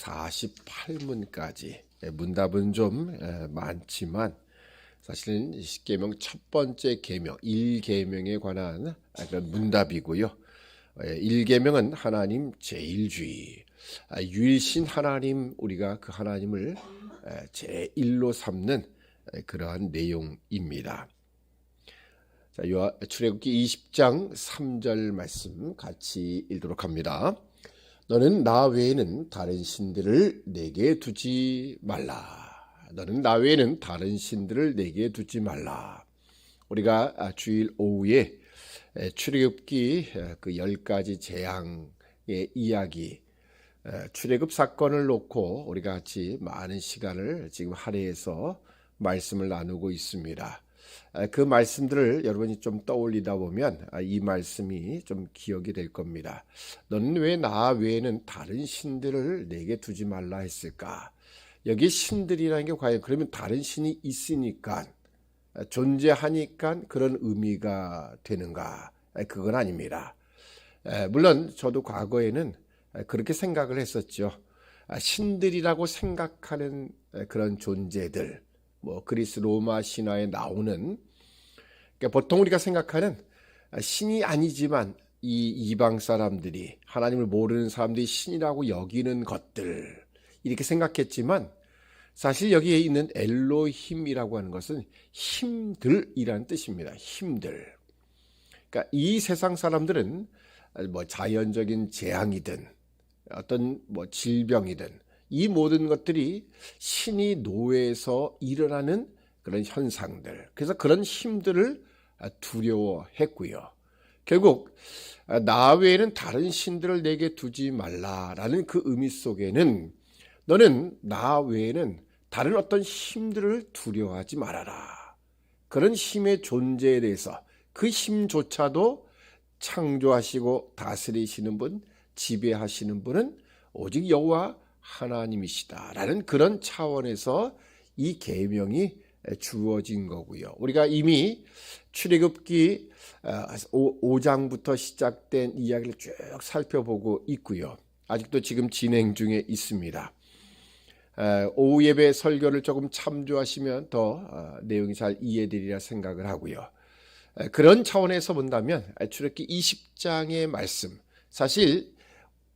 48문까지 문답은 좀 에, 많지만 사실은 십계명 첫 번째 계명 1계명에 관한 그런 문답이고요. 1계명은 하나님 제일주의 아, 유일신 하나님 우리가 그 하나님을 에, 제일로 삼는 에, 그러한 내용입니다. 자, 출애굽기 20장 3절 말씀 같이 읽도록 합니다. 너는 나 외에는 다른 신들을 내게 두지 말라. 너는 나 외에는 다른 신들을 내게 두지 말라. 우리가 아, 주일 오후에 에, 출애굽기 에, 그열 가지 재앙의 이야기, 에, 출애굽 사건을 놓고 우리가 같이 많은 시간을 지금 할애해서 말씀을 나누고 있습니다. 아, 그 말씀들을 여러분이 좀 떠올리다 보면 아, 이 말씀이 좀 기억이 될 겁니다. 너는 왜 나 외에는 다른 신들을 내게 두지 말라 했을까? 여기 신들이라는 게 과연 그러면 다른 신이 있으니까 아, 존재하니까 그런 의미가 되는가? 아, 그건 아닙니다. 에, 물론 저도 과거에는 아, 그렇게 생각을 했었죠. 아, 신들이라고 생각하는 에, 그런 존재들, 뭐 그리스 로마 신화에 나오는 그러니까 보통 우리가 생각하는 아, 신이 아니지만 이 이방 사람들이 하나님을 모르는 사람들이 신이라고 여기는 것들 이렇게 생각했지만 사실 여기에 있는 엘로힘이라고 하는 것은 힘들이라는 뜻입니다. 힘들. 그러니까 이 세상 사람들은 뭐 자연적인 재앙이든 어떤 뭐 질병이든 이 모든 것들이 신이 노예에서 일어나는 그런 현상들. 그래서 그런 힘들을 두려워했고요. 결국 나 외에는 다른 신들을 내게 두지 말라라는 그 의미 속에는 너는 나 외에는 다른 어떤 힘들을 두려워하지 말아라. 그런 힘의 존재에 대해서 그 힘조차도 창조하시고 다스리시는 분, 지배하시는 분은 오직 여호와 하나님이시다라는 그런 차원에서 이 계명이 주어진 거고요. 우리가 이미 출애굽기 5장부터 시작된 이야기를 쭉 살펴보고 있고요. 아직도 지금 진행 중에 있습니다. 오후 예배 설교를 조금 참조하시면 더 내용이 잘 이해되리라 생각을 하고요. 그런 차원에서 본다면 출애굽기 20장의 말씀 사실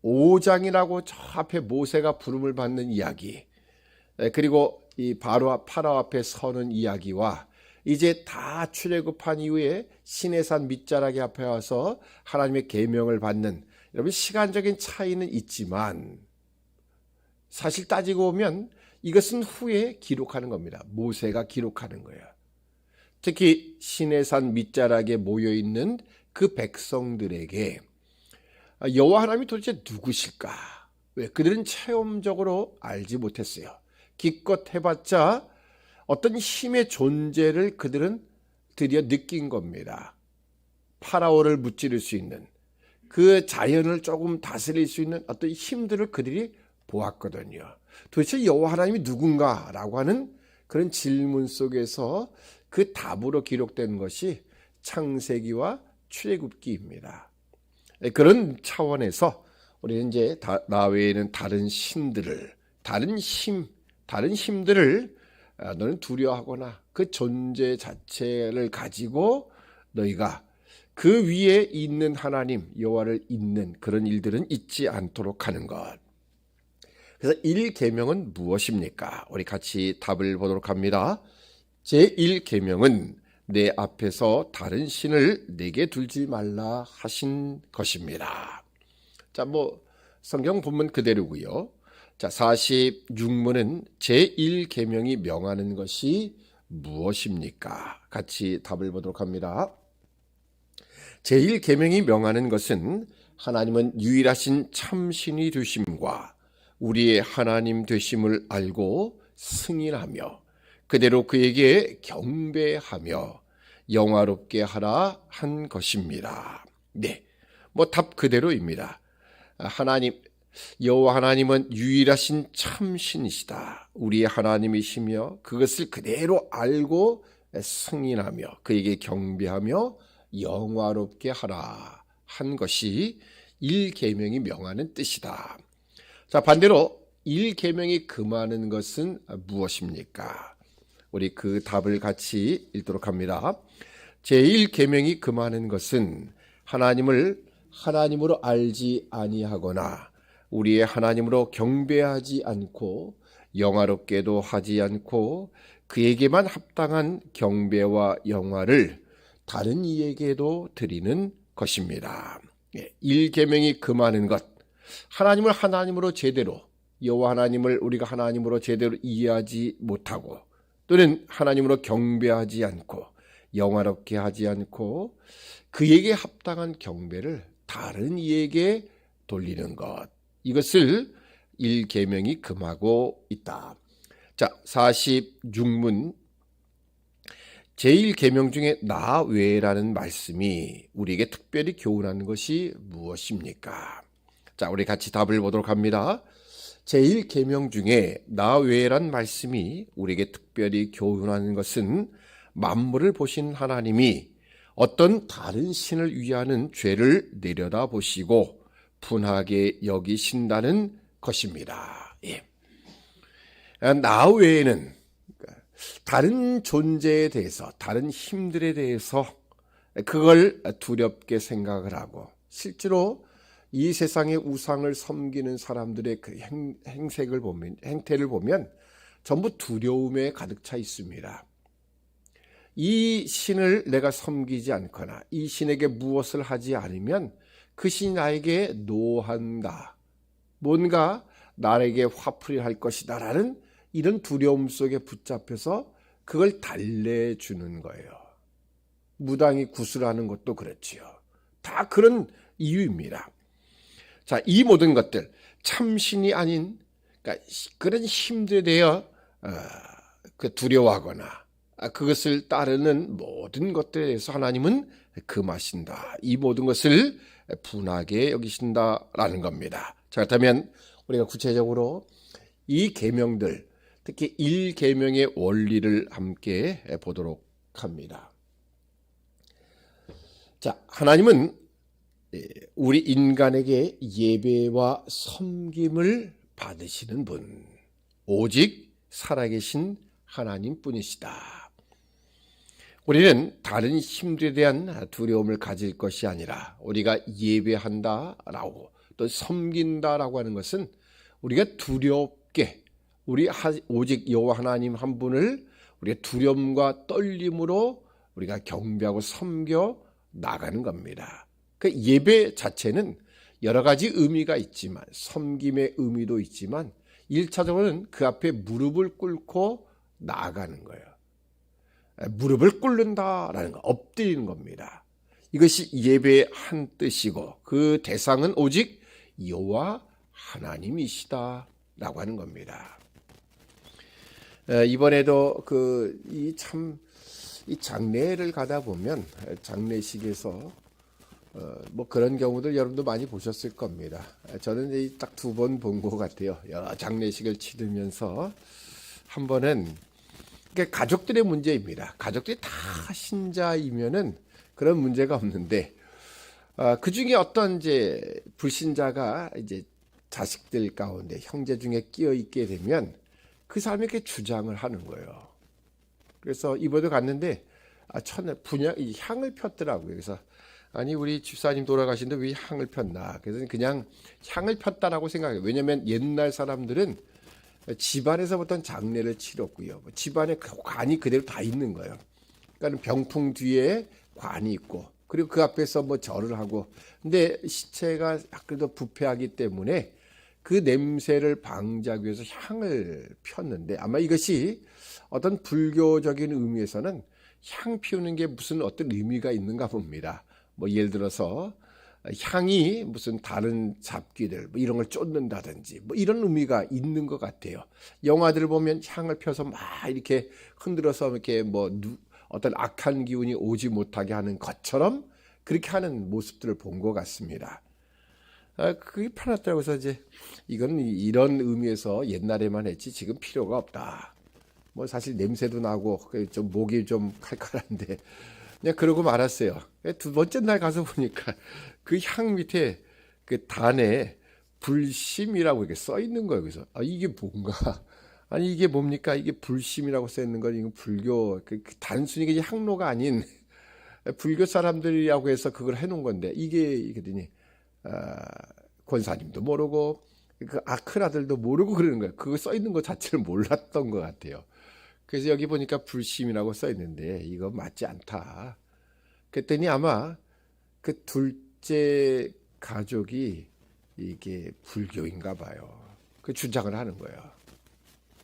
5장이라고 저 앞에 모세가 부름을 받는 이야기 그리고 이 바로 파라 앞에 서는 이야기와 이제 다 출애굽한 이후에 시내산 밑자락에 앞에 와서 하나님의 계명을 받는 여러분 시간적인 차이는 있지만 사실 따지고 보면 이것은 후에 기록하는 겁니다. 모세가 기록하는 거예요. 특히 시내산 밑자락에 모여 있는 그 백성들에게 여호와 하나님이 도대체 누구실까? 왜 그들은 체험적으로 알지 못했어요. 기껏 해봤자 어떤 힘의 존재를 그들은 드디어 느낀 겁니다. 파라오를 무찌를 수 있는 그 자연을 조금 다스릴 수 있는 어떤 힘들을 그들이 보았거든요. 도대체 여호와 하나님이 누군가라고 하는 그런 질문 속에서 그 답으로 기록된 것이 창세기와 출애굽기입니다. 그런 차원에서 우리는 이제 나 외에는 다른 신들을 다른 힘 다른 힘들을 너는 두려워하거나 그 존재 자체를 가지고 너희가 그 위에 있는 하나님 여호와를 잇는 그런 일들은 잊지 않도록 하는 것. 그래서 1계명은 무엇입니까? 우리 같이 답을 보도록 합니다. 제1계명은 내 앞에서 다른 신을 내게 둘지 말라 하신 것입니다. 자, 뭐 성경 본문 그대로고요. 자, 46문은 제1계명이 명하는 것이 무엇입니까? 같이 답을 보도록 합니다. 제1계명이 명하는 것은 하나님은 유일하신 참신이 되심과 우리의 하나님 되심을 알고 승인하며 그대로 그에게 경배하며 영화롭게 하라 한 것입니다. 네. 뭐 답 그대로입니다. 하나님 여호와 하나님은 유일하신 참신이시다. 우리의 하나님이시며 그것을 그대로 알고 승인하며 그에게 경배하며 영화롭게 하라 한 것이 일계명이 명하는 뜻이다. 자 반대로 일 계명이 금하는 것은 무엇입니까? 우리 그 답을 같이 읽도록 합니다. 제1 계명이 금하는 것은 하나님을 하나님으로 알지 아니하거나 우리의 하나님으로 경배하지 않고 영화롭게도 하지 않고 그에게만 합당한 경배와 영화를 다른 이에게도 드리는 것입니다. 예, 일 계명이 금하는 것 하나님을 하나님으로 제대로 여호와 하나님을 우리가 하나님으로 제대로 이해하지 못하고 또는 하나님으로 경배하지 않고 영화롭게 하지 않고 그에게 합당한 경배를 다른 이에게 돌리는 것 이것을 일계명이 금하고 있다. 자, 46문 제1계명 중에 나 외라는 말씀이 우리에게 특별히 교훈하는 것이 무엇입니까? 자, 우리 같이 답을 보도록 합니다. 제1계명 중에 나 외란 말씀이 우리에게 특별히 교훈하는 것은 만물을 보신 하나님이 어떤 다른 신을 위하는 죄를 내려다 보시고 분하게 여기신다는 것입니다. 예. 나 외에는 다른 존재에 대해서, 다른 힘들에 대해서 그걸 두렵게 생각을 하고 실제로 이 세상의 우상을 섬기는 사람들의 그 행, 행색을 보면, 행태를 보면 전부 두려움에 가득 차 있습니다. 이 신을 내가 섬기지 않거나 이 신에게 무엇을 하지 않으면 그 신이 나에게 노한다. 뭔가 나에게 화풀이 할 것이다 라는 이런 두려움 속에 붙잡혀서 그걸 달래주는 거예요. 무당이 구슬하는 것도 그렇지요. 다 그런 이유입니다. 자, 이 모든 것들 참신이 아닌 그러니까 그런 힘들에 대해 어, 그 두려워하거나 아, 그것을 따르는 모든 것들에 대해서 하나님은 금하신다. 이 모든 것을 분하게 여기신다라는 겁니다. 자, 그렇다면 우리가 구체적으로 이 계명들 특히 1계명의 원리를 함께 보도록 합니다. 자, 하나님은 우리 인간에게 예배와 섬김을 받으시는 분, 오직 살아계신 하나님 뿐이시다. 우리는 다른 힘들에 대한 두려움을 가질 것이 아니라 우리가 예배한다라고 또 섬긴다라고 하는 것은 우리가 두렵게 우리 오직 여호와 하나님 한 분을 우리가 두려움과 떨림으로 우리가 경배하고 섬겨 나가는 겁니다. 그 예배 자체는 여러 가지 의미가 있지만 섬김의 의미도 있지만 일차적으로는 그 앞에 무릎을 꿇고 나아가는 거예요. 무릎을 꿇는다라는 거, 엎드리는 겁니다. 이것이 예배의 한 뜻이고 그 대상은 오직 여호와 하나님이시다라고 하는 겁니다. 이번에도 그 이 참 이 장례를 가다 보면 장례식에서 어, 뭐 그런 경우들 여러분도 많이 보셨을 겁니다. 저는 딱 두 번 본 것 같아요. 장례식을 치르면서 한 번은 그러니까 가족들의 문제입니다. 가족들이 다 신자이면은 그런 문제가 없는데 어, 그 중에 어떤 이제 불신자가 이제 자식들 가운데 형제 중에 끼어 있게 되면 그 사람이 이렇게 주장을 하는 거예요. 그래서 이번에 갔는데 아, 천에 분양 이 향을 폈더라고요. 그래서 아니 우리 집사님 돌아가신데 왜 향을 폈나? 그래서 그냥 향을 폈다라고 생각해요. 왜냐하면 옛날 사람들은 집안에서부터 장례를 치렀고요. 뭐 집안에 그 관이 그대로 다 있는 거예요. 그러니까 병풍 뒤에 관이 있고 그리고 그 앞에서 뭐 절을 하고 근데 시체가 그래도 부패하기 때문에 그 냄새를 방지하기 위해서 향을 폈는데 아마 이것이 어떤 불교적인 의미에서는 향 피우는 게 무슨 어떤 의미가 있는가 봅니다. 뭐 예를 들어서 향이 무슨 다른 잡귀들 뭐 이런 걸 쫓는다든지 뭐 이런 의미가 있는 것 같아요. 영화들을 보면 향을 펴서 막 이렇게 흔들어서 이렇게 뭐 누, 어떤 악한 기운이 오지 못하게 하는 것처럼 그렇게 하는 모습들을 본 것 같습니다. 아, 그게 편하더라고요. 그래서 이제 이건 이런 의미에서 옛날에만 했지 지금 필요가 없다. 뭐 사실 냄새도 나고 그좀 목이 좀 칼칼한데 그냥 그러고 말았어요. 두 번째 날 가서 보니까 그 향 밑에 그 단에 불심이라고 이렇게 써 있는 거예요. 그래서 아 이게 뭔가 아니 이게 뭡니까? 이게 불심이라고 써 있는 건 이거 불교 그, 그 단순히 그냥 항로가 아닌 불교 사람들이라고 해서 그걸 해놓은 건데 이게 이거더니 아, 권사님도 모르고 그 아크라들도 모르고 그러는 거예요. 그거 써 있는 것 자체를 몰랐던 것 같아요. 그래서 여기 보니까 불심이라고 써 있는데 이거 맞지 않다. 그랬더니 아마 그 둘째 가족이 이게 불교인가 봐요. 그 주장을 하는 거예요.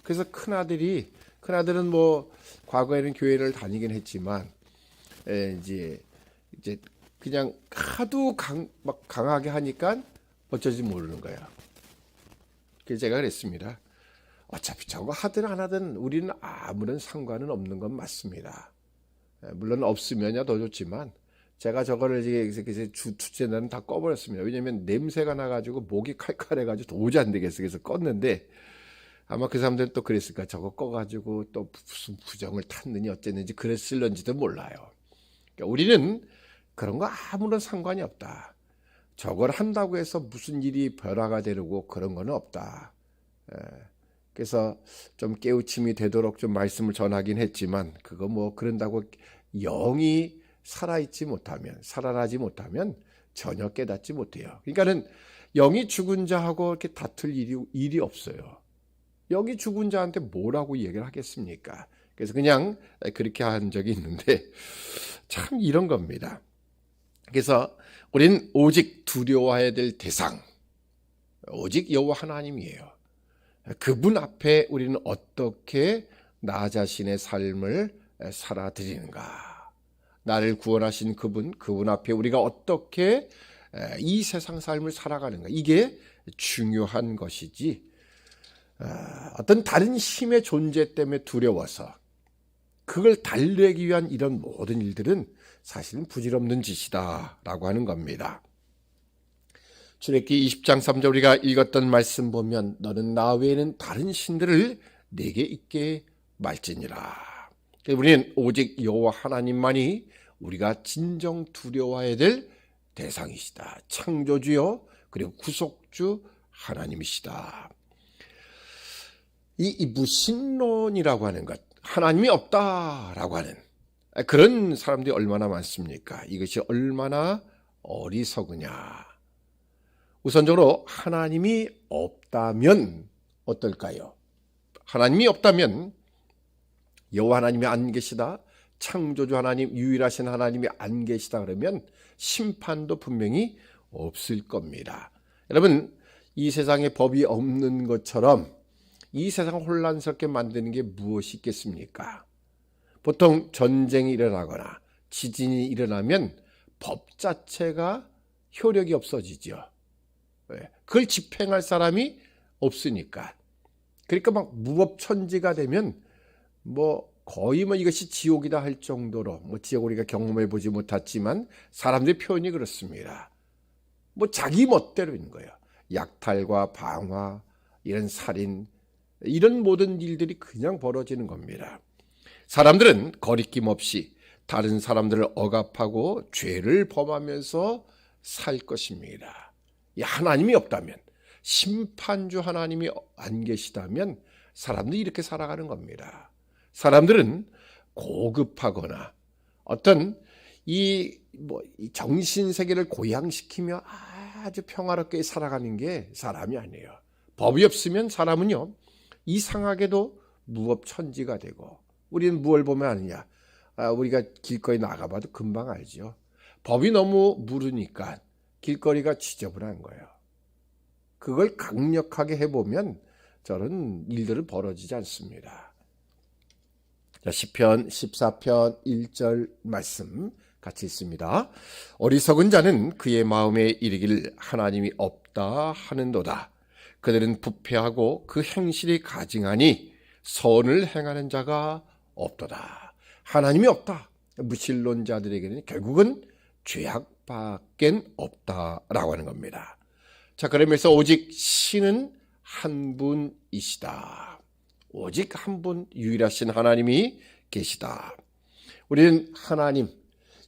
그래서 큰 아들이 큰 아들은 뭐 과거에는 교회를 다니긴 했지만 에, 이제 이제 그냥 하도 강, 막 강하게 하니까 어쩌지 모르는 거예요. 그래서 제가 그랬습니다. 어차피 저거 하든 안 하든 우리는 아무런 상관은 없는 건 맞습니다. 에, 물론 없으면야 더 좋지만 제가 저거를 이제 이제 주 투째 날은 다 꺼버렸습니다. 왜냐면 냄새가 나가지고 목이 칼칼해가지고 도저히 안 되겠어. 그래서 껐는데 아마 그 사람들은 또 그랬을까. 저거 꺼가지고 또 무슨 부정을 탔느니 어쨌는지 그랬을런지도 몰라요. 그러니까 우리는 그런 거 아무런 상관이 없다. 저걸 한다고 해서 무슨 일이 변화가 되고 그런 거는 없다. 에, 그래서 좀 깨우침이 되도록 좀 말씀을 전하긴 했지만 그거 뭐 그런다고 영이 살아있지 못하면 살아나지 못하면 전혀 깨닫지 못해요. 그러니까는 영이 죽은 자하고 이렇게 다툴 일이 일이 없어요. 영이 죽은 자한테 뭐라고 얘기를 하겠습니까? 그래서 그냥 그렇게 한 적이 있는데 참 이런 겁니다. 그래서 우리는 오직 두려워해야 될 대상 오직 여호와 하나님이에요. 그분 앞에 우리는 어떻게 나 자신의 삶을 살아드리는가? 나를 구원하신 그분, 그분 앞에 우리가 어떻게 이 세상 삶을 살아가는가? 이게 중요한 것이지. 어떤 다른 힘의 존재 때문에 두려워서 그걸 달래기 위한 이런 모든 일들은 사실은 부질없는 짓이다라고 하는 겁니다. 출애기 20장 3절 우리가 읽었던 말씀 보면 너는 나 외에는 다른 신들을 내게 있게 말지니라. 우리는 오직 여호와 하나님만이 우리가 진정 두려워해야 될 대상이시다. 창조주요 그리고 구속주 하나님이시다. 이 무신론이라고 하는 것, 하나님이 없다라고 하는 그런 사람들이 얼마나 많습니까? 이것이 얼마나 어리석으냐. 우선적으로 하나님이 없다면 어떨까요? 하나님이 없다면 여호와 하나님이 안 계시다. 창조주 하나님, 유일하신 하나님이 안 계시다 그러면 심판도 분명히 없을 겁니다. 여러분, 이 세상에 법이 없는 것처럼 이 세상을 혼란스럽게 만드는 게 무엇이 있겠습니까? 보통 전쟁이 일어나거나 지진이 일어나면 법 자체가 효력이 없어지죠. 그걸 집행할 사람이 없으니까. 그러니까 막 무법천지가 되면 뭐 거의 뭐 이것이 지옥이다 할 정도로 뭐 지옥 우리가 경험해 보지 못했지만 사람들의 표현이 그렇습니다. 뭐 자기 멋대로인 거예요. 약탈과 방화, 이런 살인, 이런 모든 일들이 그냥 벌어지는 겁니다. 사람들은 거리낌 없이 다른 사람들을 억압하고 죄를 범하면서 살 것입니다. 하나님이 없다면, 심판주 하나님이 안 계시다면 사람들이 이렇게 살아가는 겁니다. 사람들은 고급하거나 어떤 이, 뭐, 이 정신 세계를 고양시키며 아주 평화롭게 살아가는 게 사람이 아니에요. 법이 없으면 사람은요, 이상하게도 무법천지가 되고, 우리는 무엇을 보면 아느냐? 아, 우리가 길거리 나가봐도 금방 알죠. 법이 너무 무르니까 길거리가 지저분한 거예요. 그걸 강력하게 해보면 저런 일들은 벌어지지 않습니다. 자, 10편, 14편 1절 말씀 같이 있습니다. 어리석은 자는 그의 마음에 이르길 하나님이 없다 하는도다. 그들은 부패하고 그 행실이 가증하니 선을 행하는 자가 없도다. 하나님이 없다. 무신론자들에게는 결국은 죄악 밖엔 없다라고 하는 겁니다. 자, 그러면서 오직 신은 한 분이시다. 오직 한 분 유일하신 하나님이 계시다. 우리는 하나님,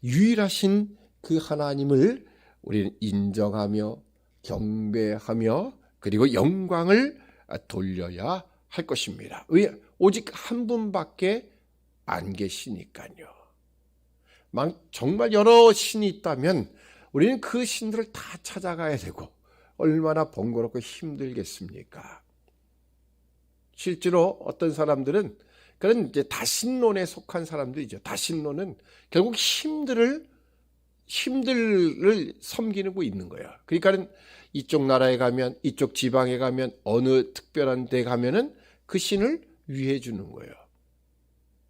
유일하신 그 하나님을 우리는 인정하며 경배하며 그리고 영광을 돌려야 할 것입니다. 왜? 오직 한 분밖에 안 계시니까요. 막 정말 여러 신이 있다면 우리는 그 신들을 다 찾아가야 되고 얼마나 번거롭고 힘들겠습니까? 실제로 어떤 사람들은 그런 이제 다신론에 속한 사람들이죠. 다신론은 결국 힘들을 힘들을 섬기고 있는 거예요. 그러니까는 이쪽 나라에 가면 이쪽 지방에 가면 어느 특별한 데 가면은 그 신을 위해 주는 거예요.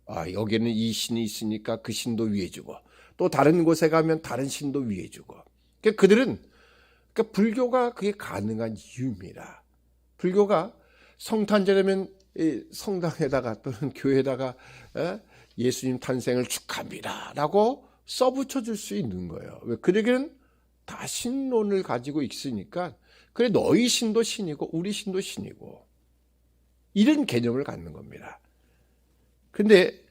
아, 여기는 이 신이 있으니까 그 신도 위해 주고 또 다른 곳에 가면 다른 신도 위해 주고. 그러니까 그들은 그러니까 불교가 그게 가능한 이유입니다. 불교가 성탄절이면 이 성당에다가 또는 교회에다가 에? 예수님 탄생을 축하합니다라고 써붙여 줄 수 있는 거예요. 왜 그들에게는 다 신론을 가지고 있으니까 그래 너희 신도 신이고 우리 신도 신이고 이런 개념을 갖는 겁니다. 근데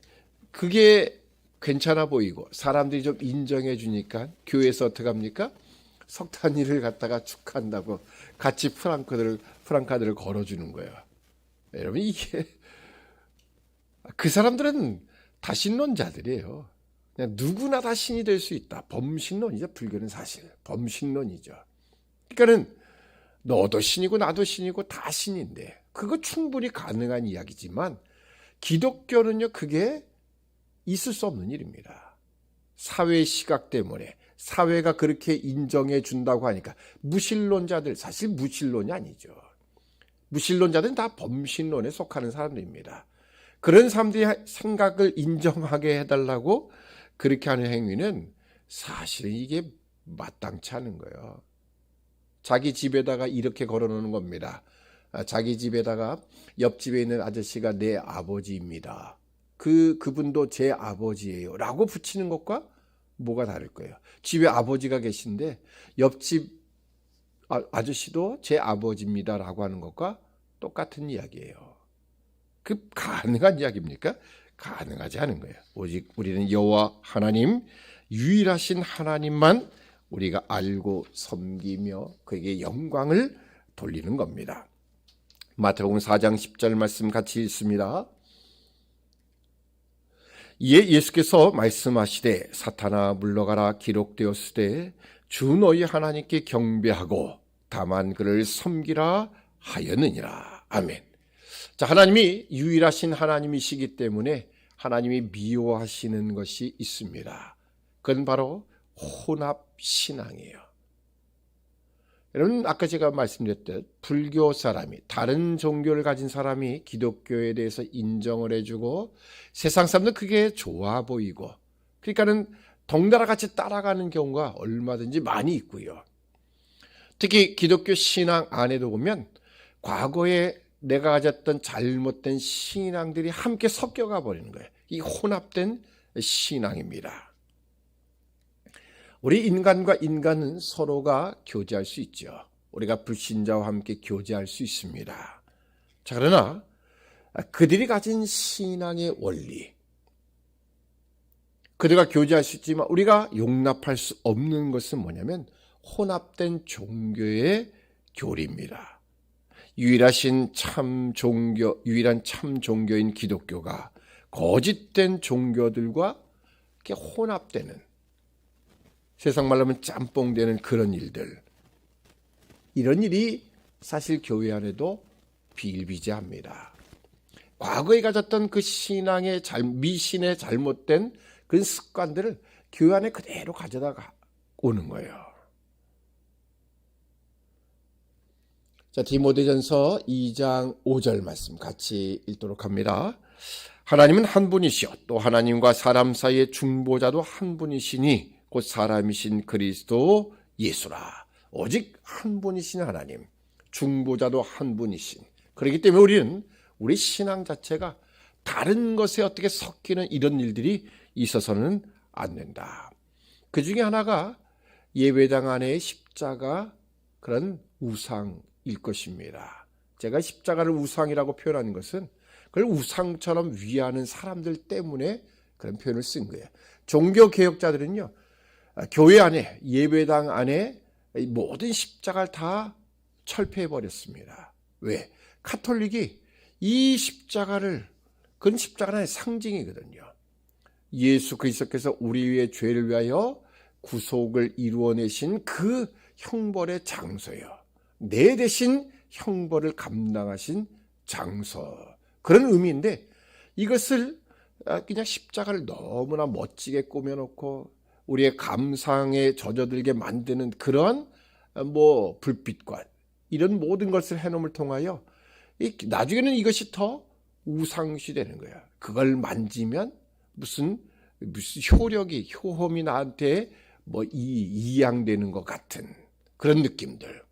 그게 괜찮아 보이고 사람들이 좀 인정해 주니까 교회에서 어떻게 합니까? 석탄이를 갖다가 축한다고 같이 프랑크들을 프랑카드를 걸어 주는 거예요. 여러분 이게 그 사람들은 다신론자들이에요. 그냥 누구나 다 신이 될 수 있다. 범신론이죠. 불교는 사실 범신론이죠. 그러니까는 너도 신이고 나도 신이고 다 신인데 그거 충분히 가능한 이야기지만 기독교는요 그게 있을 수 없는 일입니다. 사회 시각 때문에 사회가 그렇게 인정해 준다고 하니까 무신론자들 사실 무신론이 아니죠. 무신론자들은 다 범신론에 속하는 사람들입니다. 그런 사람들이 생각을 인정하게 해달라고 그렇게 하는 행위는 사실은 이게 마땅치 않은 거예요. 자기 집에다가 이렇게 걸어놓는 겁니다. 아, 자기 집에다가 옆집에 있는 아저씨가 내 아버지입니다. 그, 그분도 제 아버지예요. 라고 붙이는 것과 뭐가 다를 거예요. 집에 아버지가 계신데 옆집 아, 아저씨도 제 아버지입니다. 라고 하는 것과 똑같은 이야기예요. 그 가능한 이야기입니까? 가능하지 않은 거예요. 오직 우리는 여호와 하나님 유일하신 하나님만 우리가 알고 섬기며 그에게 영광을 돌리는 겁니다. 마태복음 4장 10절 말씀 같이 읽습니다. 이에 예수께서 말씀하시되 사탄아 물러가라 기록되었으되 주 너희 하나님께 경배하고 다만 그를 섬기라 하였느니라. 아멘. 자, 하나님이 유일하신 하나님이시기 때문에 하나님이 미워하시는 것이 있습니다. 그건 바로 혼합 신앙이에요. 여러분 아까 제가 말씀드렸듯 불교 사람이 다른 종교를 가진 사람이 기독교에 대해서 인정을 해주고 세상 사람들 그게 좋아 보이고 그러니까는 덩달아 같이 따라가는 경우가 얼마든지 많이 있고요. 특히 기독교 신앙 안에도 보면 과거에 내가 가졌던 잘못된 신앙들이 함께 섞여가 버리는 거예요. 이 혼합된 신앙입니다. 우리 인간과 인간은 서로가 교제할 수 있죠. 우리가 불신자와 함께 교제할 수 있습니다. 자, 그러나 그들이 가진 신앙의 원리, 그들과 교제할 수 있지만 우리가 용납할 수 없는 것은 뭐냐면 혼합된 종교의 교리입니다. 유일하신 참 종교, 유일한 참 종교인 기독교가 거짓된 종교들과 이렇게 혼합되는 세상 말로 하면 짬뽕 되는 그런 일들. 이런 일이 사실 교회 안에도 비일비재합니다. 과거에 가졌던 그 신앙의 잘, 미신의 잘못된 그 습관들을 교회 안에 그대로 가져다가 오는 거예요. 자, 디모데전서 2장 5절 말씀 같이 읽도록 합니다. 하나님은 한 분이시요 또 하나님과 사람 사이의 중보자도 한 분이시니 곧 사람이신 그리스도 예수라. 오직 한 분이신 하나님, 중보자도 한 분이신. 그렇기 때문에 우리는 우리 신앙 자체가 다른 것에 어떻게 섞이는 이런 일들이 있어서는 안 된다. 그 중에 하나가 예배당 안에 십자가 그런 우상일 것입니다. 제가 십자가를 우상이라고 표현하는 것은 그걸 우상처럼 위하는 사람들 때문에 그런 표현을 쓴 거예요. 종교 개혁자들은요, 교회 안에 예배당 안에 모든 십자가를 다 철폐해 버렸습니다. 왜? 카톨릭이 이 십자가를 그건 십자가의 상징이거든요. 예수 그리스도께서 우리 위의 죄를 위하여 구속을 이루어내신 그 형벌의 장소요. 내 대신 형벌을 감당하신 장소. 그런 의미인데 이것을 아, 그냥 십자가를 너무나 멋지게 꾸며놓고 우리의 감상에 젖어들게 만드는 그런 아, 뭐 불빛과 이런 모든 것을 해놓음을 통하여 이- 나중에는 이것이 더 우상시 되는 거야. 그걸 만지면 무슨 무슨 효력이 효험이 나한테 뭐 이, 이양되는 것 같은 그런 느낌들.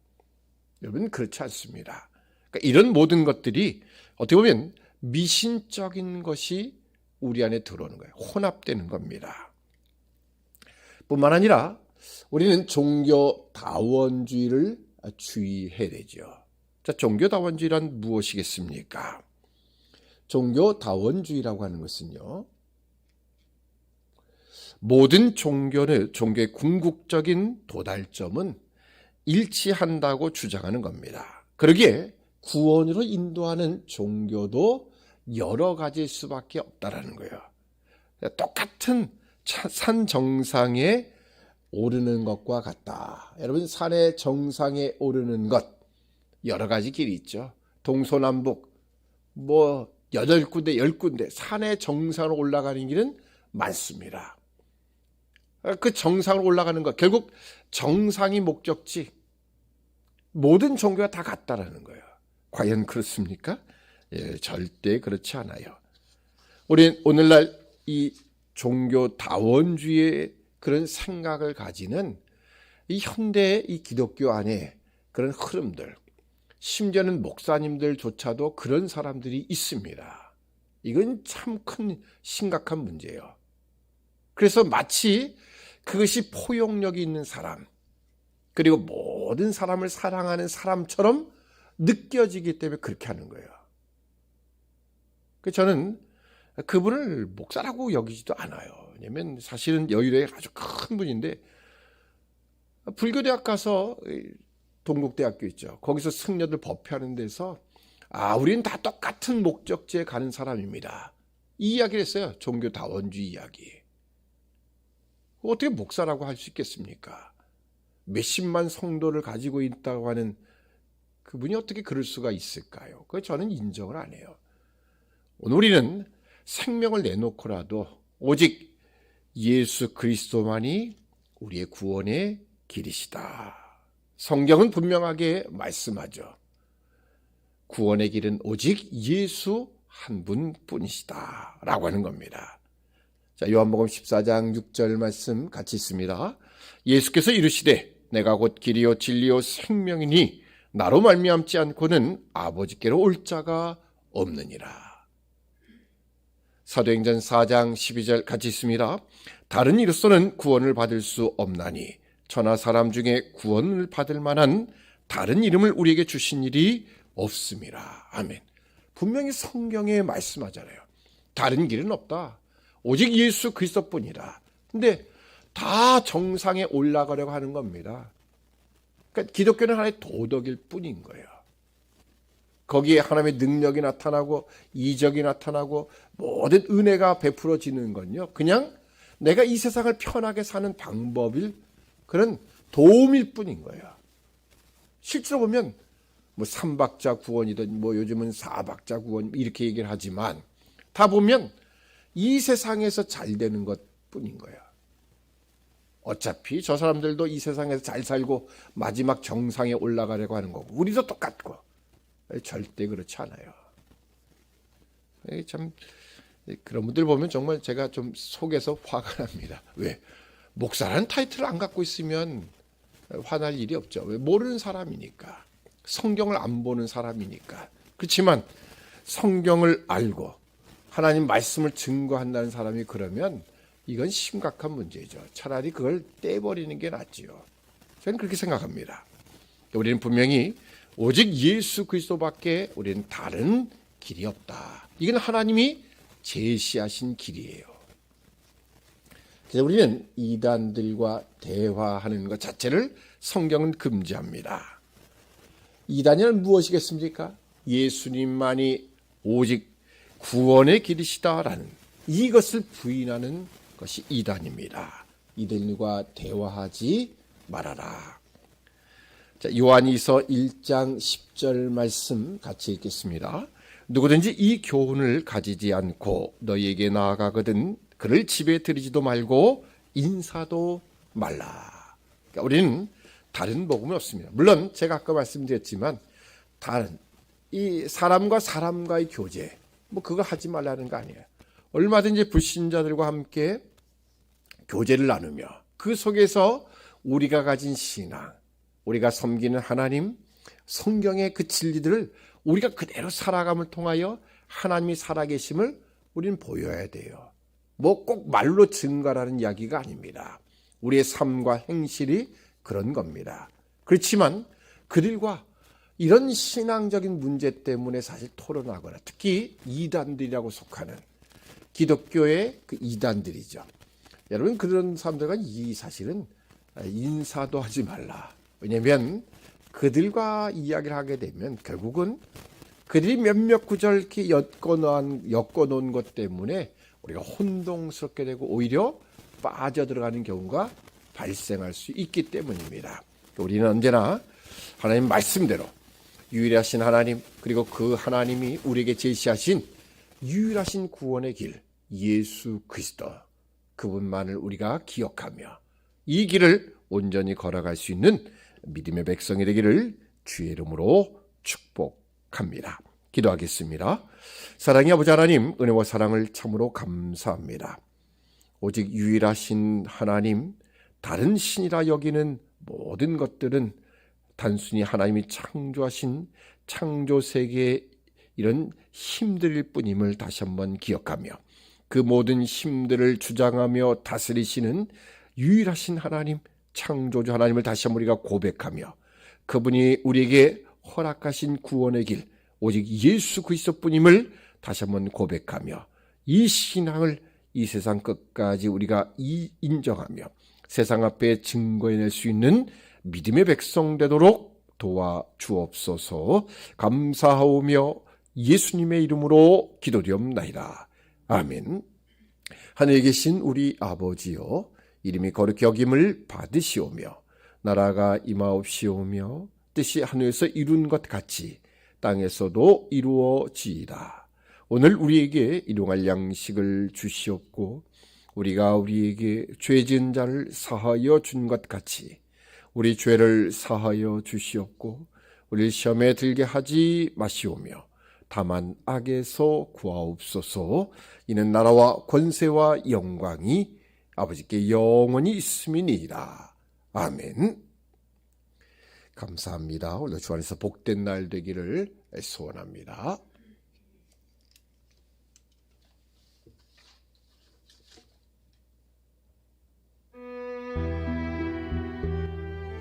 여러분 그렇지 않습니다. 그러니까 이런 모든 것들이 어떻게 보면 미신적인 것이 우리 안에 들어오는 거예요. 혼합되는 겁니다. 뿐만 아니라 우리는 종교 다원주의를 주의해야 되죠. 자, 종교 다원주의란 무엇이겠습니까? 종교 다원주의라고 하는 것은요. 모든 종교는 종교의 궁극적인 도달점은 일치한다고 주장하는 겁니다. 그러기에 구원으로 인도하는 종교도 여러 가지일 수밖에 없다라는 거예요. 똑같은 차- 산 정상에 오르는 것과 같다. 여러분 산의 정상에 오르는 것 여러 가지 길이 있죠. 동서남북 뭐 여덟 군데 열 군데 산의 정상으로 올라가는 길은 많습니다. 그 정상으로 올라가는 것 결국 정상이 목적지 모든 종교가 다 같다라는 거예요. 과연 그렇습니까? 예, 절대 그렇지 않아요. 우리 오늘날 이 종교 다원주의의 그런 생각을 가지는 이 현대 이 기독교 안에 그런 흐름들, 심지어는 목사님들조차도 그런 사람들이 있습니다. 이건 참 큰 심각한 문제예요. 그래서 마치 그것이 포용력이 있는 사람, 그리고 모든 사람을 사랑하는 사람처럼 느껴지기 때문에 그렇게 하는 거예요. 그 저는 그분을 목사라고 여기지도 않아요. 왜냐면 사실은 여의도에 아주 큰 분인데 불교대학 가서 동국대학교 있죠. 거기서 승려들 법회하는 데서 아, 우리는 다 똑같은 목적지에 가는 사람입니다. 이 이야기를 했어요. 종교 다원주의 이야기. 어떻게 목사라고 할 수 있겠습니까? 몇십만 성도를 가지고 있다고 하는 그분이 어떻게 그럴 수가 있을까요? 그 저는 인정을 안 해요. 오늘 우리는 생명을 내놓고라도 오직 예수 그리스도만이 우리의 구원의 길이시다. 성경은 분명하게 말씀하죠. 구원의 길은 오직 예수 한 분뿐이시다. 라고 하는 겁니다. 자, 요한복음 14장 6절 말씀 같이 있습니다. 예수께서 이르시되 내가 곧 길이요 진리요 생명이니 나로 말미암지 않고는 아버지께로 올 자가 없느니라. 사도행전 4장 12절 같이 있습니다. 다른 이로서는 구원을 받을 수 없나니 천하 사람 중에 구원을 받을 만한 다른 이름을 우리에게 주신 일이 없습니다. 아멘. 분명히 성경에 말씀하잖아요. 다른 길은 없다. 오직 예수 그리스도뿐이라. 근데 다 정상에 올라가려고 하는 겁니다. 그러니까 기독교는 하나의 도덕일 뿐인 거예요. 거기에 하나님의 능력이 나타나고 이적이 나타나고 모든 은혜가 베풀어지는 건요. 그냥 내가 이 세상을 편하게 사는 방법일 그런 도움일 뿐인 거예요. 실제로 보면 뭐 삼박자 구원이든 뭐 요즘은 사박자 구원 이렇게 얘기를 하지만 다 보면 이 세상에서 잘 되는 것 뿐인 거예요. 어차피 저 사람들도 이 세상에서 잘 살고 마지막 정상에 올라가려고 하는 거고 우리도 똑같고 절대 그렇지 않아요. 에이, 참 그런 분들 보면 정말 제가 좀 속에서 화가 납니다. 왜 목사라는 타이틀을 안 갖고 있으면 화날 일이 없죠. 왜 모르는 사람이니까 성경을 안 보는 사람이니까 그렇지만 성경을 알고 하나님 말씀을 증거한다는 사람이 그러면 이건 심각한 문제죠. 차라리 그걸 떼버리는 게 낫지요. 저는 그렇게 생각합니다. 우리는 분명히 오직 예수 그리스도밖에 우리는 다른 길이 없다. 이건 하나님이 제시하신 길이에요. 그래서 우리는 이단들과 대화하는 것 자체를 성경은 금지합니다. 이단이란 무엇이겠습니까? 예수님만이 오직 구원의 길이시다라는 이것을 부인하는 것이 이단입니다. 이들과 대화하지 말아라. 자, 요한이서 1장 10절 말씀 같이 읽겠습니다. 누구든지 이 교훈을 가지지 않고 너희에게 나아가거든 그를 집에 들이지도 말고 인사도 말라. 그러니까 우리는 다른 복음은 없습니다. 물론 제가 아까 말씀드렸지만 다른 이 사람과 사람과의 교제 뭐 그거 하지 말라는 거 아니에요. 얼마든지 불신자들과 함께 교제를 나누며 그 속에서 우리가 가진 신앙, 우리가 섬기는 하나님, 성경의 그 진리들을 우리가 그대로 살아감을 통하여 하나님이 살아계심을 우리는 보여야 돼요. 뭐 꼭 말로 증가라는 이야기가 아닙니다. 우리의 삶과 행실이 그런 겁니다. 그렇지만 그들과 이런 신앙적인 문제 때문에 사실 토론하거나 특히 이단들이라고 속하는 기독교의 그 이단들이죠. 여러분 그런 사람들과 이 사실은 인사도 하지 말라. 왜냐하면 그들과 이야기를 하게 되면 결국은 그들이 몇몇 구절 이렇게 엮어놓은, 엮어놓은 것 때문에 우리가 혼동스럽게 되고 오히려 빠져들어가는 경우가 발생할 수 있기 때문입니다. 우리는 언제나 하나님 말씀대로 유일하신 하나님 그리고 그 하나님이 우리에게 제시하신 유일하신 구원의 길 예수 그리스도 그분만을 우리가 기억하며 이 길을 온전히 걸어갈 수 있는 믿음의 백성이 되기를 주의 이름으로 축복합니다. 기도하겠습니다. 사랑의 아버지 하나님 은혜와 사랑을 참으로 감사합니다. 오직 유일하신 하나님 다른 신이라 여기는 모든 것들은 단순히 하나님이 창조하신 창조 세계의 이런 힘들일 뿐임을 다시 한번 기억하며 그 모든 힘들을 주장하며 다스리시는 유일하신 하나님, 창조주 하나님을 다시 한번 우리가 고백하며 그분이 우리에게 허락하신 구원의 길, 오직 예수 그리스도뿐임을 다시 한번 고백하며 이 신앙을 이 세상 끝까지 우리가 인정하며 세상 앞에 증거해낼 수 있는 믿음의 백성 되도록 도와 주옵소서 감사하오며 예수님의 이름으로 기도리옵나이다. 아멘. 하늘에 계신 우리 아버지여 이름이 거룩히 여김을 받으시오며 나라가 임하옵시오며 뜻이 하늘에서 이룬 것 같이 땅에서도 이루어지이다. 오늘 우리에게 일용할 양식을 주시옵고 우리가 우리에게 죄 지은 자를 사하여 준 것 같이 우리 죄를 사하여 주시옵고 우리 시험에 들게 하지 마시오며 다만 악에서 구하옵소서 이는 나라와 권세와 영광이 아버지께 영원히 있음이니이다. 아멘. 감사합니다. 오늘 주 안에서 복된 날 되기를 소원합니다.